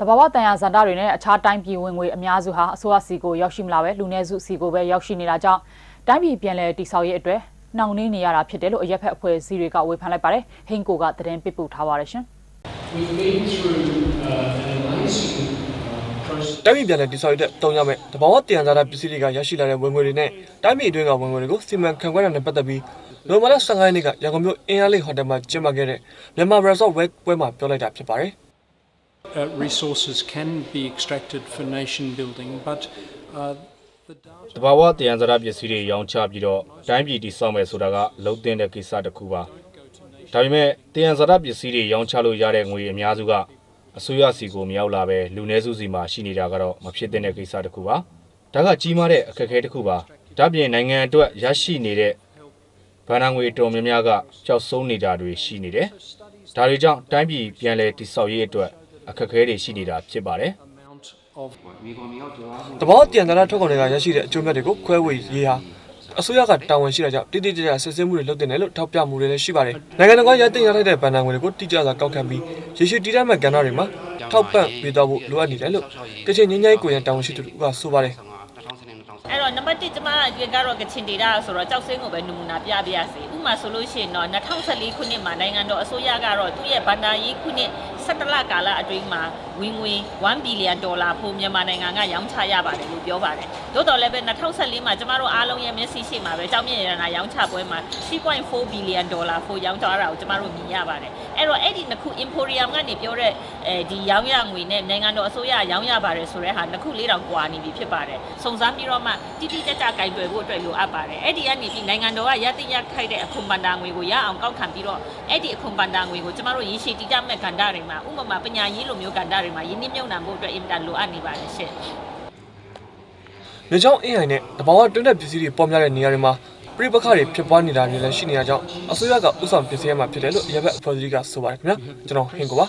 တဘာဝတန်ရာဇန္တာတွေနဲ့အခြားတိုင်းပြည်ဝင်ငွေအများစုဟာအစိုးရစီကိုရောက်ရှိမလာပဲလူနည်းစုစီကိုပဲရောက်ရှိနေတာကြောင့်တိုင်းပြည်ပြန်လည်တည်ဆောက်ရေးအတွက်နှောင့်နှေးနေရတာဖြစ်တယ်လို့အရက်ဖက်အဖွဲ့အစည်းတွေကဝေဖန်လိုက်ပါတယ်ဟင်းကိုကသတင်းပေးပို့ထားပါတယ်ရှင် We've been through uh, an amazing uh, process. တိုင်းပြည်ပြန်လည်တည်ဆောက်ရေးတဲ့တုံရမယ်တဘာဝတည်ရန်သားပစ္စည်းတွေကရရှိလာတဲ့ဝင်ငွေတွေနဲ့တိုင်းပြည်အတွင်းကဝင်ငွေတွေကိုစီမံခန့်ခွဲတာနဲ့ပတ်သက်ပြီးနိုဝင်ဘာလ15ရက်နေ့ကရန်ကုန်မြို့အင်းအားလေးဟိုတယ်မှာကျင်းပခဲ့တဲ့မြန်မာ Resort Web ပွဲမှာပြောလိုက်တာဖြစ်ပါတယ် uh, resources can be extracted for nation building, but uh, the data တဘာဝတယံဇာတပစ္စည်းတွေရောင်းချပြီးတော့တိုင်းပြည်တည်ဆောက်မယ်ဆိုတာကလုံးတင်တဲ့ကိစ္စတစ်ခုပါဒါပေမဲ့တယံဇာတပစ္စည်းတွေရောင်းချလို့ရတဲ့ငွေအများစုကအစိုးရစီကိုမရောက်လာပဲလူနည်းစုစီမှာရှိနေတာကတော့မဖြစ်သင့်တဲ့ကိစ္စတစ်ခုပါဒါကကြီးမားတဲ့အခက်အခဲတစ်ခုပါဒါ့ပြင်နိုင်ငံအတွက်ရရှိနေတဲ့ဗန်နာငွေအတော်များများကကြောက်ဆုံးနေတာတွေရှိနေတယ်ဒါတွေကြောင့်တိုင်းပြည်ပြန်လည်တည်ဆောက်ရေးအတွက် အခက်အခဲတွေရှိနေတာဖြစ်ပါတယ် amount of တဘာဝတည်ရန်သားထုတ်ကုန်တွေကရရှိတဲ့အကျိုးမြတ်တွေကိုခွဲဝေရေးဟာအစိုးရကတာဝန်ရှိတာကြောင့်တိတိကျကျစစ်ဆေးမှုတွေလုပ်တင်တယ်လို့ထောက်ပြမှုတွေလည်းရှိပါတယ်။နိုင်ငံတော်ကရည်တင်ရထိုက်တဲ့ဗန်နာငွေတွေကိုတိကျစွာကောက်ခံပြီးရေရှည်တည်တတ်မဲ့ကဏ္ဍတွေမှာထောက်ပံ့ပေးသွားဖို့လိုအပ်နေတယ်လို့ကချင်ငင်းငိုင်းကိုရန်တာဝန်ရှိသူကဆိုပါတယ်။အဲ့တော့နံပါတ်1ကျမအတွေ့ကတော့ကချင်ဒေတာဆိုတော့ကြောက်စင်းကိုပဲနမူနာပြပြရစီဥပမာဆိုလို့ရှိရင်တော့2014ခုနှစ်မှာနိုင်ငံတော်အစိုးရကတော့သူ့ရဲ့ဗန္ဒာရေးခုနှစ် 17လကာလအတွင်းမှာဝင်ငွေ1ဘီလီယံဒေါ်လာဖို့မြန်မာနိုင်ငံကရောင်းချရပါတယ်လို့ပြောပါတယ်။သို့တော်လည်းပဲ2014မှာကျမတို့အားလုံးရဲ့မျက်စိရှိမှာပဲကြောက်မြင့်ရတနာရောင်းချပွဲမှာ3.4ဘီလီယံဒေါ်လာဖို့ရောင်းချတာကိုကျမတို့မြင်ရပါတယ်။အဲ့တော့အဲ့ဒီနှစ်ခု Emporium ကနေပြောတဲ့အဲဒီရောင်းရငွေနဲ့နိုင်ငံတော်အစိုးရရောင်းရပါတယ်ဆိုတဲ့ဟာနှစ်ခုလေးတောင်ကွာနေပြီဖြစ်ပါတယ်။စုံစမ်းပြီးတော့မှတိတိကျကျကင်တွယ်ဖို့အတွက်လိုအပ်ပါတယ်။အဲ့ဒီကနေပြီးနိုင်ငံတော်ကရတင်ရခိုက်တဲ့အခွန်ပန်တာငွေကိုရအောင်ကောက်ခံပြီးတော့အဲ့ဒီအခွန်ပန်တာငွေကိုကျမတို့ရေရှည်တည်ကြမဲ့ကဏ္ဍတွေမှာဥပမာပညာရေးလိုမျိုးကဏ္ဍတွေမှာယင်းနှမြုံနှံဖို့အတွက်အင်တာလိုအပ်နေပါတယ်ရှင့်။မြေချောင်းအင်းအိုင်နဲ့တဘာဝတွင်းတဲ့ပစ္စည်းတွေပေါ်များတဲ့နေရာတွေမှာပြိပခါတွေဖြစ်ပွားနေတာတွေလည်းရှိနေတာကြောင့်အစိုးရကဥဆောင်ပြင်ဆင်ရမှာဖြစ်တယ်လို့အရက်ဘက်အဖွဲ့အစည်းကဆိုပါတယ်ခင်ဗျာကျွန်တော်ဟင်ကိုပါ